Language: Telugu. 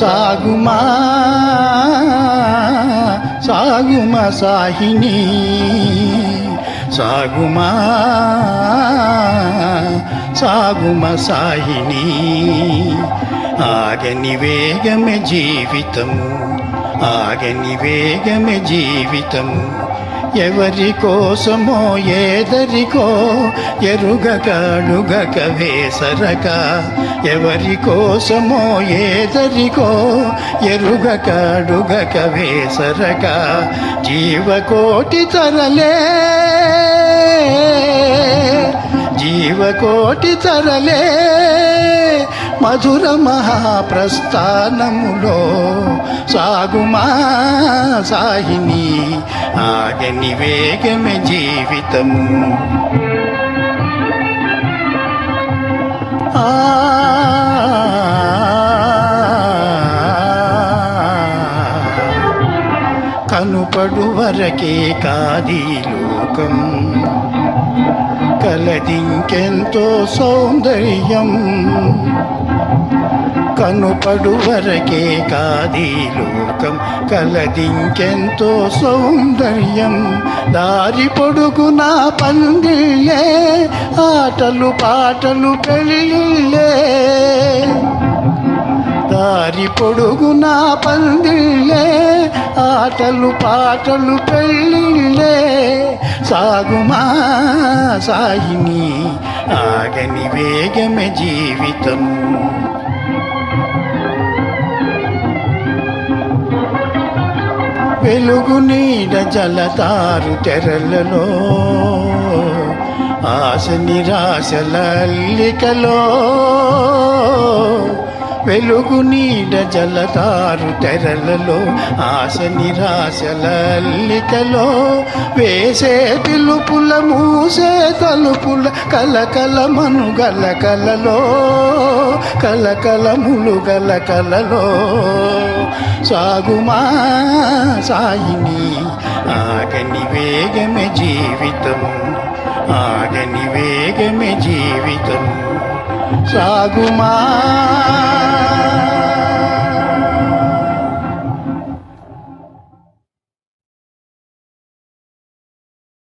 సాగుమా సాగుమ సాహిని సాగుమా సాగుమ సాహిని. ఆగని వేగమే జీవితము ఆగని వేగమే జీవితము. ఎవరి కోసమో ఏదరికో ఎరుగక అడుగక వేసరక. ఎవరి కోసమో ఏదరికో ఎరుగక అడుగక వేసరక. జీవకోటి తరలే జీవకోటి తరలే మధుర మహాప్రస్థానములో సాగుమా సాహిని ఆగని వేగమే జీవితము. ఆ కనుపడు వరకే కాదీ లోకం. కలదింకెంతో సౌందర్యం కనుపడు వరకే కాదీ లోకం. కలదింకెంతో సౌందర్యం దారి పొడుగున పందిళ్ళే ఆటలు పాటలు పెళ్ళిళ్ళే. దారి పొడుగున పందిళ్ళే ఆటలు పాటలు పెళ్ళిళ్ళే. సాగుమా సాయిని ఆగని వేగమే జీవితం. వెలుగు నీడ జలతారు తెరలలో ఆశ నిరాశల అల్లికలో వెలుగు నీడ జలతారు తెరలలో ఆశ నిరాశల వేసే పిలుపుల మూసే తలుపుల కలకల మనుగల కలలో కలకలములు గల కలలో సాగుమా సాయిని ఆగని వేగమే జీవితం ఆగని వేగమే జీవితం. సాగుమా